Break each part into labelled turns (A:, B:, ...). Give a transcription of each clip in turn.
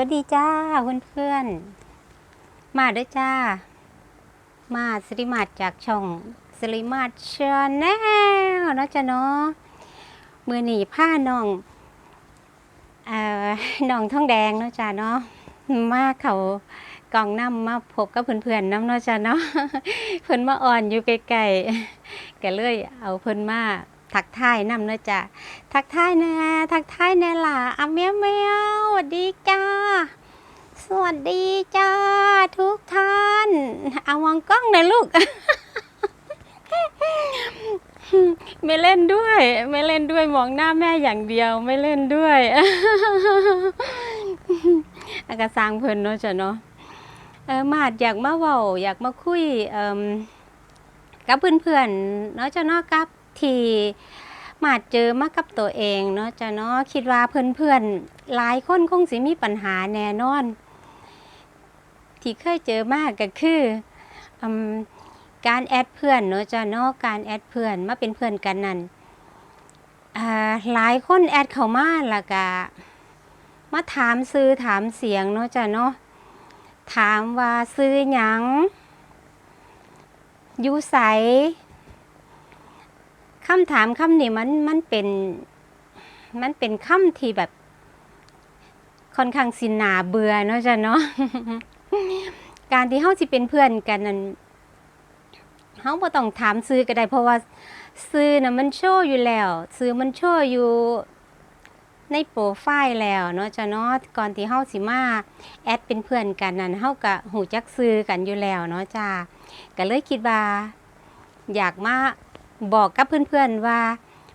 A: วัสดีจ้าเพื่อนเพื่อนมาด้อจ้า มาสริมาดจากช่องสริมาดชาแนลนะจ้ะเนาะมือหนีผ้าน้องเอ่อน้องท้องแดงเนาะจ้าเนาะมาเขากองน้ำมาพบกับเพื่อนๆน้ำเนาะจ้าเนาะเพิ่อนมาอ่อนอยู่ไกลๆก็เลยเอาเพิ่อนมา ทักทายน้ำเนาะจ้าทักทายแน่ทักทายแน่ล่ะอะเมียวเมียวสวัสดีจ้า สวัสดีจ้า ทุกท่านเอาวางกล้องหน่อยลูกไม่เล่นด้วย ไม่เล่นด้วยมองหน้าแม่อย่างเดียวไม่เล่นด้วยอากาสร้างเพิ่นเนาะจ้ะเนาะเออมาดอยากมาเว้าอยากมาคุยเอ่มกับเพื่อนๆเนาะจ้ะเนาะกับ ที่มาเจอมากับตัวเองเนาะจ้ะเนาะคิดว่าเพื่อนๆหลายคนคงสิมีปัญหาแน่นอน ที่เคยเจอมากก็คืออการแอดเพื่อนเนาะจ้ะเนาะการแอดเพื่อนมาเป็นเพื่อนกันนั่นหลายคนแอดเข้ามาล้วก็มาถามซื้อถามเสียงเนาะจ้ะเนาะถามว่าซื้อหยังอยู่ใส คำถามคำนี้มันมันเป็นมันเป็นคำที่แบบค่อนข้างสินาเบื่อเนาะจ้ะเนาะการที่เฮาสิเป็นเพื่อนกันนั้นเฮาบ่ต้องถามซื้อก็ได้ เพราะว่าซื้อน่ะมันโชว์อยู่แล้ว ซื้อมันโชว์อยู่ในโปรไฟล์แล้วเนาะจ้ะเนาะก่อนที่เฮาสิมาแอดเป็นเพื่อนกันนั้นเฮาก็หูจักซื้อกันอยู่แล้วเนาะจ้าก็เลยคิดว่าอยากมา บอกกับเพื่อนๆว่า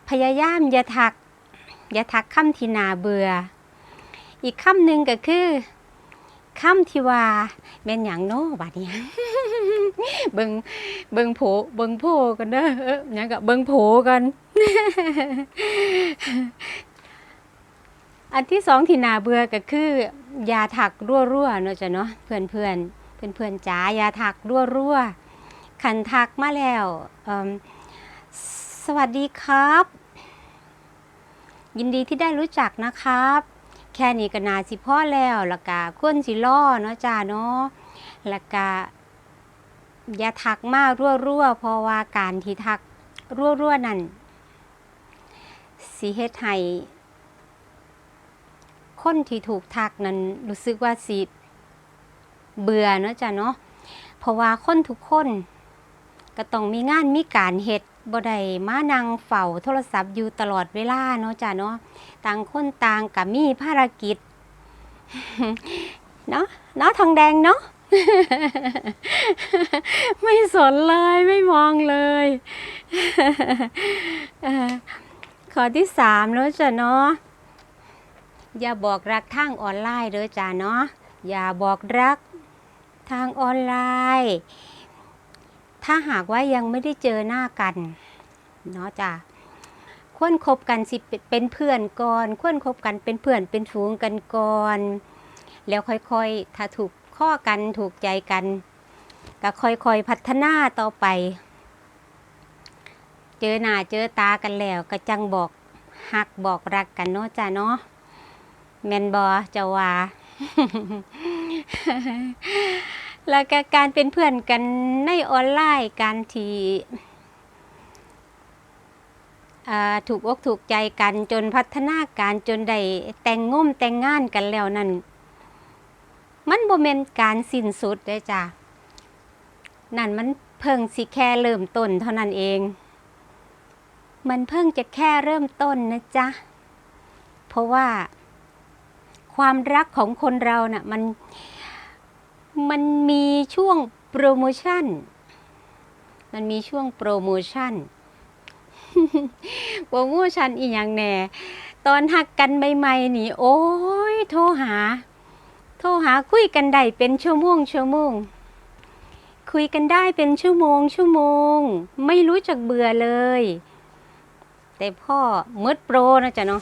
A: พยายามอย่าทัก อย่าทักคำที่นาเบื่อ อีกคำหนึ่งก็คือคำที่ว่าแม่นหยังโน้บาดนี้เบิงเบิงโผเบิงโผกันเด้อเอ้ยังก็เบิงโผกันอันที่สองที่นาเบื่อก็คืออย่าถักรั่วๆเนาะจ้ะเนาะเพื่อนเพื่อนเพื่อนเพื่อนๆจ๋าอย่าถักรั่วๆขันทักมาแล้วเอิ่ม สวัสดีครับ ยินดีที่ได้รู้จักนะครับ แค่นี้ก็นาสิพ่อแล้วล้วก็ควรสิล่อเนาะจ้าเนาะล้วก็อย่าทักมากรั่วๆเพราะว่าการที่ทักรั่วๆนั่นสิเฮ็ดให้คนที่ถูกทักนั้นรู้สึกว่าสิเบื่อเนาะจ้าเนาะเพราะว่าคนทุกคน ก็ต้องมีงานมีการเฮ็ด บ่ได้มานั่งเฝ้าโทรศัพท์อยู่ตลอดเวลาเนาะจ้าเนาะต่างคนต่างกับมีภารกิจ เนาะเนาะทองแดงเนาะ ไม่สนเลยไม่มองเลยข้อที่สามแล้วจ้ะเนาะอย่าบอกรักทางออนไลน์เด้อจ้ะเนาะอย่าบอกรักทางออนไลน์ ถ้าหากว่ายังไม่ได้เจอหน้ากันเนาะจ้ะควรคบกันสิเป็นเพื่อนก่อนควรคบกันเป็นเพื่อนเป็นฝูงกันก่อน แล้วค่อยๆ ถ้าถูกข้อกันถูกใจกัน ก็ค่อยๆพัฒนาต่อไป เจอหน้าเจอตากันแล้วก็จังบอกหักบอกรักกันเนาะจ้าเนาะแมนบอจะว่า แล้วก็การเป็นเพื่อนกันในออนไลน์การที่ถูกอกถูกใจกันจนพัฒนาการจนได้แต่งงมแต่งงานกันแล้วนั่น มันบ่แม่นการสิ้นสุดเด้จ้ะ นั่นมันเพิ่งสิแค่เริ่มต้นเท่านั้นเอง มันเพิ่งจะแค่เริ่มต้นนะจ๊ะ เพราะว่า ความรักของคนเราน่ะมัน มันมีช่วงโปรโมชั่น มันมีช่วงโปรโมชั่น โปรโมชั่นอีหยังแหน่ ตอนหักกันใหม่ๆนี่ โอ้ย โทรหา โทรหาคุยกันได้เป็นชั่วโมงชั่วโมง คุยกันได้เป็นชั่วโมงชั่วโมง ไม่รู้จักเบื่อเลย แต่พ่อหมดโปรนะจ๊ะเนาะ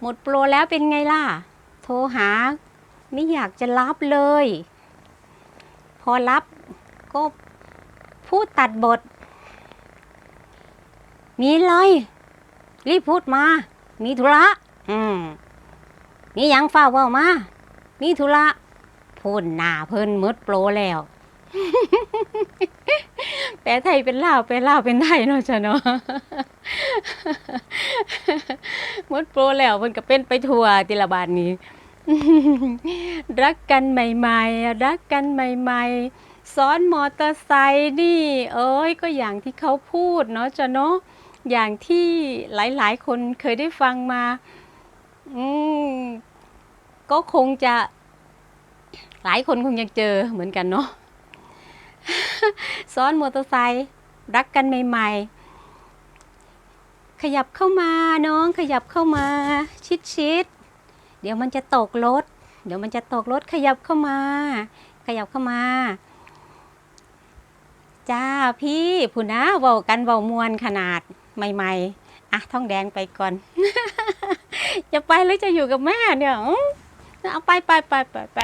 A: หมดโปรแล้วเป็นไงล่ะ โทรหา ไม่อยากจะรับเลย พอรับก็พูดตัดบท มีอะไรรีบพูดมา มีธุระ อืม มียังเฝ้าเว้ามา มีธุระพูนหน้าเพิ่นมดโปรแล้วแปลไทยเป็นลาวแปลลาวเป็นไทยเนาะจ้ะเนาะมดโปรแล้วเพิ่นก็เป็นไปทั่วติละบาดนี้ รักกันใหม่ๆ รักกันใหม่ๆ ซ้อนมอเตอร์ไซค์นี่ เอ้ยก็อย่างที่เขาพูดเนาะจ้ะเนาะอย่างที่หลายๆ คนเคยได้ฟังมา อืมก็คงจะ หลายคนคงยังเจอเหมือนกันเนาะซ้อนมอเตอร์ไซค์รักกันใหม่ ๆ ขยับเข้ามาน้องขยับเข้ามา ชิดๆ เดี๋ยวมันจะตกรถ เดี๋ยวมันจะตกรถขยับเข้ามา ขยับเข้ามาจ้าพี่ผู้นะเว้ากันเว้ามวนขนาดใหม่ ๆอะท้องแดงไปก่อนจะไปหรือจะอยู่กับแม่เนี่ยอื้อเอาไปไปไปไปไป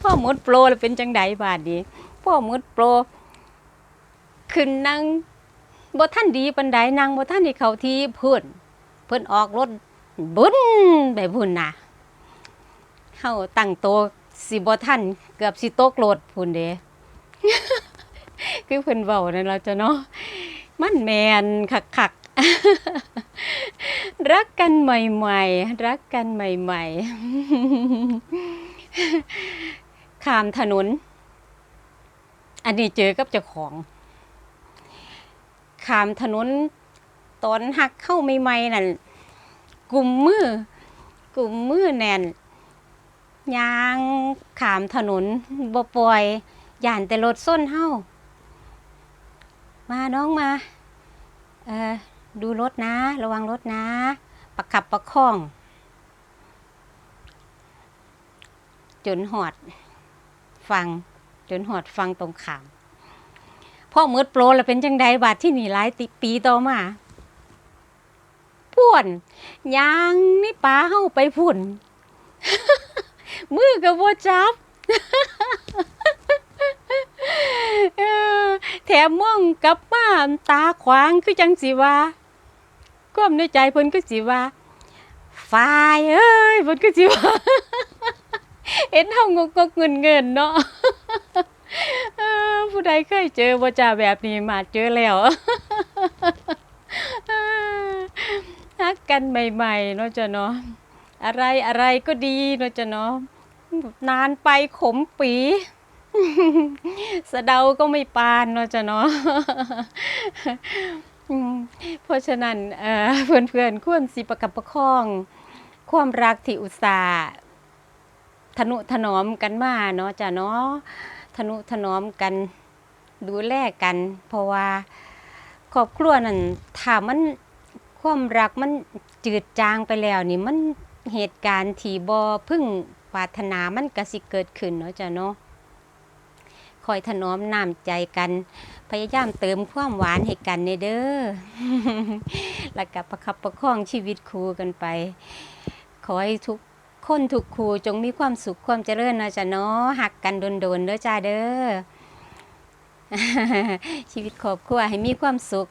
A: พ่อหมดโปรแล้วเป็นจังไดบาดนี้พ่อหมดโปรขึ้นนั่งบ่ท่านดีปันใดนั่งบ่ท่านที่เขาที่เพิ่นเพิ่นออกรถ บุ้นไปพุ่นน่ะเฮาตั้งโตวสิบ่ทันเกือบสิตกรถพุ่นเด้ คือเพิ่นเว้านั่นเราจะเนาะมันแมนคักๆ รักกันใหม่ๆ รักกันใหม่ๆ ข้ามถนน อันนี้เจอกับเจ้าของข้ามถนนตอนหักเข้าใหม่ๆนั่น กลุ่มมือกลุ่มมือแน่นยางขามถนนบ่ปล่อยย่านแต่รถส้นเฮามาน้องมาเออดูรถนะ ระวังรถนะ ประคับประคอง จนหอด ฟัง จนหอดฟังตรงขามพ่อมืดโปรแล้วเป็นจังใดบาดที่หนีหลายปีต่อมา พ่วนยางนี่ป้าเฮาไปพุ่น มือกับบ่จับแถมมองกลับมาตาขวางคือจังสิว่าความในใจเพิ่นก็สิว่าฝ่ายเอ้ยเพิ่นก็สิว่าเห็นเฮางกกเงินเงินเนาะผู้ใดเคยเจอบ่จ่าแบบนี้มาเจอแล้ว กันใหม่ๆเนาะจ้ะเนาะอะไรอะไรก็ดีเนาะจ้ะเนาะนานไปขมปีสะเดาก็ไม่ปานเนาะจ้ะเนาะเพราะฉะนั้นเอ่อเพื่อนๆควรสิประกับประคอง ความรักที่อุตส่าห์ทนุถนอมกันมาเนาะจ้ะเนาะทนุถนอมกันดูแลกัน เพราะว่าครอบครัวนั่นถ้ามัน ความรักมันจืดจางไปแล้วนี่มันเหตุการณ์ที่บ่พึ่งปรารถนามันก็สิเกิดขึ้นเนาะจ้ะเนาะคอยถนอมน้ำใจกัน พยายามเติมความหวานให้กันเนเด้อแล้วก็ประคับประคองชีวิตครูกันไป ขอให้ทุกคนทุกครูจงมีความสุขความเจริญนะจ๊ะเนาะหักกันโดนๆเด้อจ้าเด้อชีวิตครอบครัวให้มีความสุข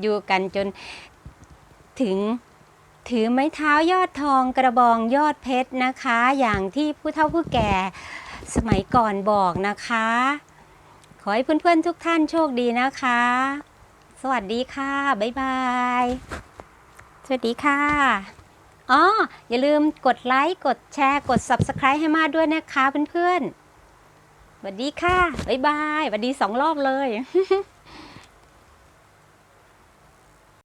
A: อยู่กันจน ถึงถือไม้เท้ายอดทองกระบองยอดเพชรนะคะ อย่างที่ผู้เฒ่าผู้แก่สมัยก่อนบอกนะคะ ขอให้เพื่อนๆทุกท่านโชคดีนะคะ สวัสดีค่ะ บ๊ายบาย สวัสดีค่ะอ๋ออย่าลืมกดไลค์ กดแชร์ กด Subscribe ให้มาด้วยนะคะเพื่อนๆสวัสดีค่ะ บ๊ายบายสวัสดีสองรอบเลย